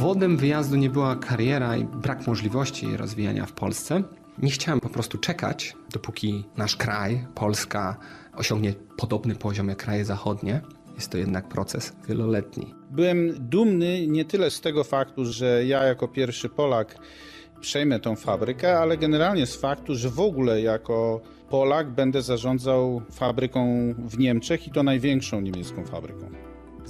Powodem wyjazdu nie była kariera i brak możliwości jej rozwijania w Polsce. Nie chciałem po prostu czekać, dopóki nasz kraj, Polska, osiągnie podobny poziom jak kraje zachodnie. Jest to jednak proces wieloletni. Byłem dumny nie tyle z tego faktu, że ja jako pierwszy Polak przejmę tą fabrykę, ale generalnie z faktu, że w ogóle jako Polak będę zarządzał fabryką w Niemczech i to największą niemiecką fabryką.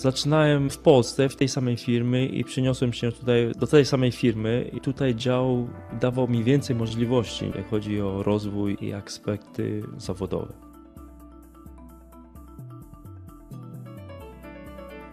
Zaczynałem w Polsce, w tej samej firmy i przyniosłem się tutaj do tej samej firmy i tutaj dział dawał mi więcej możliwości, jak chodzi o rozwój i aspekty zawodowe.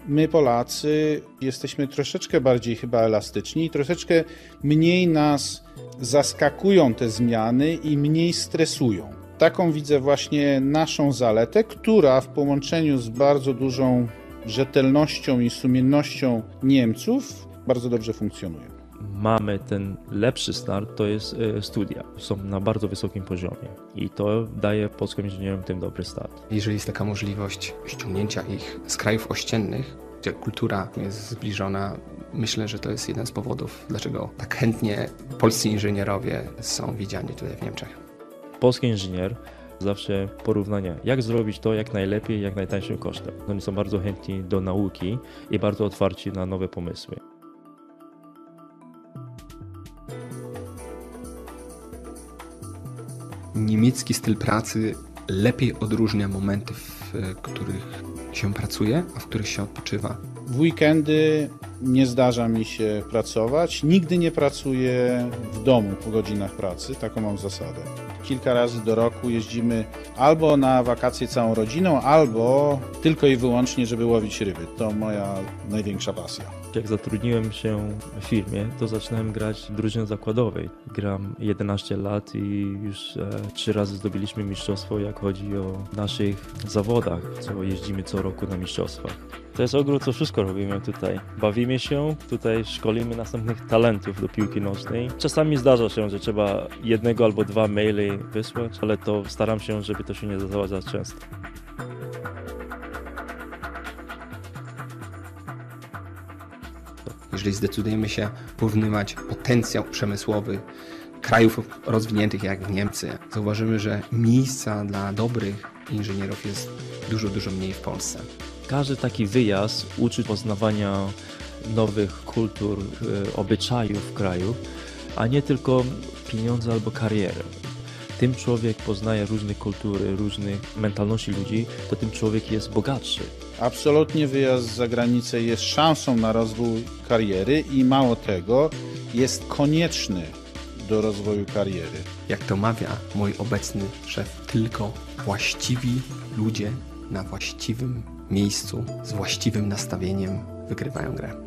My Polacy jesteśmy troszeczkę bardziej chyba elastyczni i troszeczkę mniej nas zaskakują te zmiany i mniej stresują. Taką widzę właśnie naszą zaletę, która w połączeniu z bardzo dużą rzetelnością i sumiennością Niemców bardzo dobrze funkcjonuje. Mamy ten lepszy start, to jest e, studia. Są na bardzo wysokim poziomie i to daje polskim inżynierom ten dobry start. Jeżeli jest taka możliwość ściągnięcia ich z krajów ościennych, gdzie kultura jest zbliżona, myślę, że to jest jeden z powodów, dlaczego tak chętnie polscy inżynierowie są widziani tutaj w Niemczech. Polski inżynier zawsze porównania, jak zrobić to jak najlepiej, jak najtańszym kosztem. Oni są bardzo chętni do nauki i bardzo otwarci na nowe pomysły. Niemiecki styl pracy lepiej odróżnia momenty, w których się pracuje, a w których się odpoczywa. W weekendy nie zdarza mi się pracować. Nigdy nie pracuję w domu po godzinach pracy, taką mam zasadę. Kilka razy do roku jeździmy albo na wakacje całą rodziną, albo tylko i wyłącznie, żeby łowić ryby. To moja największa pasja. Jak zatrudniłem się w firmie, to zaczynałem grać w drużynie zakładowej. Gram 11 lat i już e, trzy razy zdobyliśmy mistrzostwo, jak chodzi o naszych zawodach, co jeździmy co roku na mistrzostwach. To jest ogród, co wszystko robimy tutaj. Bawimy się, tutaj szkolimy następnych talentów do piłki nożnej. Czasami zdarza się, że trzeba jednego albo dwa maile wysłać, ale to staram się, żeby to się nie zdarzało za często. Jeżeli zdecydujemy się porównywać potencjał przemysłowy krajów rozwiniętych jak Niemcy, zauważymy, że miejsca dla dobrych inżynierów jest dużo, dużo mniej w Polsce. Każdy taki wyjazd uczy poznawania nowych kultur, e, obyczajów w kraju, a nie tylko pieniądze albo karierę. Tym człowiek poznaje różne kultury, różnych mentalności ludzi, to tym człowiek jest bogatszy. Absolutnie wyjazd za granicę jest szansą na rozwój kariery i mało tego, jest konieczny do rozwoju kariery. Jak to mawia mój obecny szef, tylko właściwi ludzie na właściwym miejscu z właściwym nastawieniem wygrywają grę.